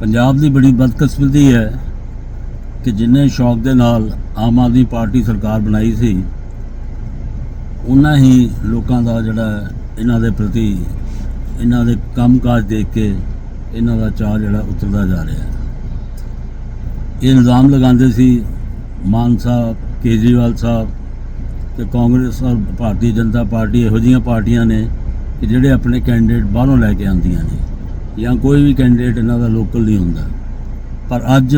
ਪੰਜਾਬ ਦੀ ਬੜੀ ਬਦਕਿਸਮਤੀ ਹੈ ਕਿ ਜਿੰਨੇ ਸ਼ੌਕ ਦੇ ਨਾਲ ਆਮ ਆਦਮੀ ਪਾਰਟੀ ਸਰਕਾਰ ਬਣਾਈ ਸੀ ਉਹਨਾਂ ਹੀ ਲੋਕਾਂ ਦਾ ਜਿਹੜਾ ਇਹਨਾਂ ਦੇ ਪ੍ਰਤੀ, ਇਹਨਾਂ ਦੇ ਕੰਮਕਾਜ ਦੇਖ ਕੇ ਇਹਨਾਂ ਦਾ ਚਾਹ ਜਿਹੜਾ ਉਤਰਦਾ ਜਾ ਰਿਹਾ ਹੈ। ਇਹ ਇਲਜ਼ਾਮ ਲਗਾਉਂਦੇ ਸੀ ਮਾਨ ਸਾਹਿਬ, ਕੇਜਰੀਵਾਲ ਸਾਹਿਬ ਤੇ ਕਾਂਗਰਸ ਔਰ ਭਾਰਤੀ ਜਨਤਾ ਪਾਰਟੀ ਇਹੋ ਜਿਹੀਆਂ ਪਾਰਟੀਆਂ ਨੇ ਕਿ ਜਿਹੜੇ ਆਪਣੇ ਕੈਂਡੀਡੇਟ ਬਾਹਰੋਂ ਲੈ ਕੇ ਆਉਂਦੀਆਂ ਨੇ। ਜਾਂ ਕੋਈ ਵੀ ਕੈਂਡੀਡੇਟ ਇਹਨਾਂ ਦਾ ਲੋਕਲ ਨਹੀਂ ਹੁੰਦਾ। ਪਰ ਅੱਜ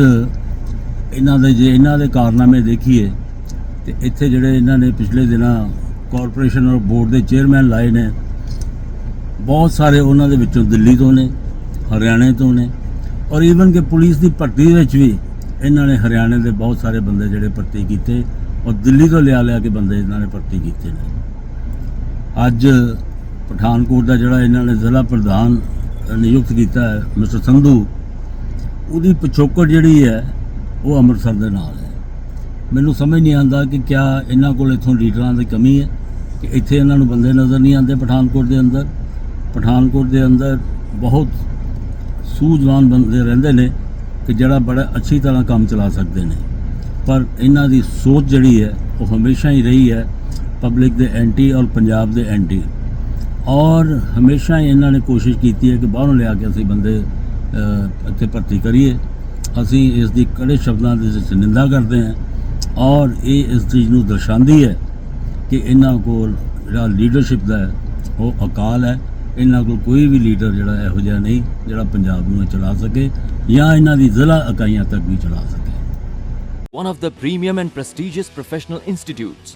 ਇਹਨਾਂ ਦੇ ਜੇ ਇਹਨਾਂ ਦੇ ਕਾਰਨਾਮੇ ਦੇਖੀਏ, ਤੇ ਇੱਥੇ ਜਿਹੜੇ ਇਹਨਾਂ ਨੇ ਪਿਛਲੇ ਦਿਨਾਂ ਕਾਰਪੋਰੇਸ਼ਨ ਔਰ ਬੋਰਡ ਦੇ ਚੇਅਰਮੈਨ ਲਾਏ ਨੇ, ਬਹੁਤ ਸਾਰੇ ਉਹਨਾਂ ਦੇ ਵਿੱਚੋਂ ਦਿੱਲੀ ਤੋਂ ਨੇ, ਹਰਿਆਣੇ ਤੋਂ ਨੇ, ਔਰ ਈਵਨ ਕਿ ਪੁਲਿਸ ਦੀ ਭਰਤੀ ਵਿੱਚ ਵੀ ਇਹਨਾਂ ਨੇ ਹਰਿਆਣੇ ਦੇ ਬਹੁਤ ਸਾਰੇ ਬੰਦੇ ਜਿਹੜੇ ਭਰਤੀ ਕੀਤੇ, ਔਰ ਦਿੱਲੀ ਤੋਂ ਲਿਆ ਲਿਆ ਕੇ ਬੰਦੇ ਇਹਨਾਂ ਨੇ ਭਰਤੀ ਕੀਤੇ ਨੇ। ਅੱਜ ਪਠਾਨਕੋਟ ਦਾ ਜਿਹੜਾ ਇਹਨਾਂ ਨੇ ਜ਼ਿਲ੍ਹਾ ਪ੍ਰਧਾਨ ਨਿਯੁਕਤ ਕੀਤਾ ਹੈ, ਮਿਸਟਰ ਸੰਧੂ। ਉਹਦੀ ਪਿਛੋਕੜ ਜਿਹੜੀ ਹੈ, ਉਹ ਅੰਮ੍ਰਿਤਸਰ ਦੇ ਨਾਲ ਹੈ। ਮੈਨੂੰ ਸਮਝ ਨਹੀਂ ਆਉਂਦਾ ਕਿ ਕਿਆ ਇਹਨਾਂ ਕੋਲ ਇਥੋਂ ਲੀਡਰਾਂ ਦੀ ਕਮੀ ਹੈ, ਕਿ ਇੱਥੇ ਇਹਨਾਂ ਨੂੰ ਬੰਦੇ ਨਜ਼ਰ ਨਹੀਂ ਆਉਂਦੇ ਪਠਾਨਕੋਟ ਦੇ ਅੰਦਰ। ਪਠਾਨਕੋਟ ਦੇ ਅੰਦਰ ਬਹੁਤ ਸੂਝਵਾਨ ਬੰਦੇ ਰਹਿੰਦੇ ਨੇ ਕਿ ਜਿਹੜਾ ਬੜਾ ਅੱਛੀ ਤਰ੍ਹਾਂ ਕੰਮ ਚਲਾ ਸਕਦੇ ਨੇ। ਪਰ ਇਹਨਾਂ ਦੀ ਸੋਚ ਜਿਹੜੀ ਹੈ, ਉਹ ਹਮੇਸ਼ਾ ਹੀ ਰਹੀ ਹੈ, ਪਬਲਿਕ ਦੇ ਐਂਟੀ ਔਰ ਪੰਜਾਬ ਦੇ ਐਂਟੀ। ਔਰ ਹਮੇਸ਼ਾ ਇਹਨਾਂ ਨੇ ਕੋਸ਼ਿਸ਼ ਕੀਤੀ ਹੈ ਕਿ ਬਾਹਰੋਂ ਲਿਆ ਕੇ ਅਸੀਂ ਬੰਦੇ ਇੱਥੇ ਭਰਤੀ ਕਰੀਏ। ਅਸੀਂ ਇਸ ਦੀ ਕੜੇ ਸ਼ਬਦਾਂ ਦੇ ਵਿੱਚ ਨਿੰਦਾ ਕਰਦੇ ਹਾਂ ਔਰ ਇਹ ਇਸ ਚੀਜ਼ ਨੂੰ ਦਰਸਾਉਂਦੀ ਹੈ ਕਿ ਇਹਨਾਂ ਕੋਲ ਜਿਹੜਾ ਲੀਡਰਸ਼ਿਪ ਦਾ ਉਹ ਅਕਾਲ ਹੈ। ਇਹਨਾਂ ਕੋਲ ਕੋਈ ਵੀ ਲੀਡਰ ਜਿਹੜਾ ਇਹੋ ਜਿਹਾ ਨਹੀਂ ਜਿਹੜਾ ਪੰਜਾਬ ਨੂੰ ਚਲਾ ਸਕੇ ਜਾਂ ਇਹਨਾਂ ਦੀ ਜ਼ਿਲ੍ਹਾ ਇਕਾਈਆਂ ਤੱਕ ਵੀ ਚਲਾ ਸਕੇ। One of the premium and prestigious professional institutes,